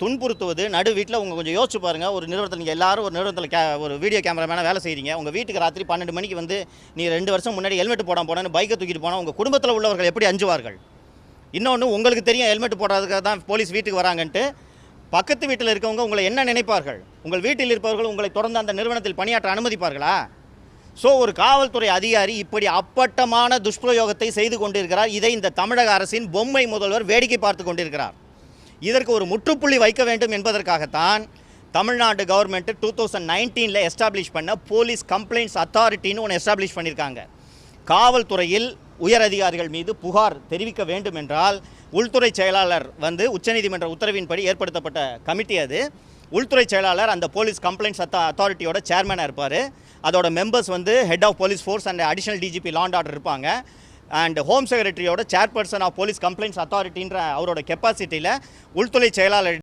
துன்புறுத்துவது நடு வீட்டில் உங்கள் கொஞ்சம் யோசிச்சு பாருங்கள் ஒரு நிறுவனத்தில் நீங்கள் எல்லாரும் ஒரு நிறுவனத்தில் கே ஒரு வீடியோ கேமராமேனாக வேலை செய்கிறீங்க உங்கள் வீட்டுக்கு ராத்திரி பன்னெண்டு மணிக்கு வந்து நீ ரெண்டு வருஷம் முன்னாடி ஹெல்மெட் போடாம போனேன்னு பைக்கை தூக்கிட்டு போனால் உங்கள் குடும்பத்தில் உள்ளவர்கள் எப்படி அஞ்சுவார்கள்? இன்னொன்று உங்களுக்கு தெரியும் ஹெல்மெட் போடாததுக்காக தான் போலீஸ் வீட்டுக்கு வராங்கன்ட்டு. பக்கத்து வீட்டில் இருக்கவங்க உங்களை என்ன நினைப்பார்கள்? உங்கள் வீட்டில் இருப்பவர்கள் உங்களை தொடர்ந்து அந்த நிறுவனத்தில் பணியாற்ற அனுமதிப்பார்களா? ஸோ ஒரு காவல்துறை அதிகாரி இப்படி அப்பட்டமான துஷ்பிரயோகத்தை செய்து கொண்டிருக்கிறார். இதை இந்த தமிழக அரசின் பொம்மை முதல்வர் வேடிக்கை பார்த்து கொண்டிருக்கிறார். இதற்கு ஒரு முற்றுப்புள்ளி வைக்க வேண்டும் என்பதற்காகத்தான் தமிழ்நாடு கவர்மெண்ட் டூ தௌசண்ட் நைன்டீனில் எஸ்டாப்ளிஷ் பண்ண போலீஸ் கம்ப்ளைண்ட்ஸ் அத்தாரிட்டின்னு ஒன்று எஸ்டாப்ளிஷ் பண்ணியிருக்காங்க காவல்துறையில் உயர் அதிகாரிகள் மீது புகார் தெரிவிக்க வேண்டும் என்றால் உள்துறை செயலாளர் வந்து உச்சநீதிமன்ற உத்தரவின்படி ஏற்படுத்தப்பட்ட கமிட்டி அது. உள்துறை செயலாளர் அந்த போலீஸ் கம்ப்ளைண்ட்ஸ் அத்தா அத்தாரிட்டியோட சேர்மனாக இருப்பார். அதோட மெம்பர்ஸ் வந்து head of police force and additional DGP law and order இருப்பாங்க. அண்ட் ஹோம் செக்ரட்டரியோட சேர்பர்சன் ஆஃப் போலீஸ் கம்ப்ளைண்ட்ஸ் அத்தாரிட்டின்ற அவரோட கெப்பாசிட்டியில் உள்துறை செயலாளர்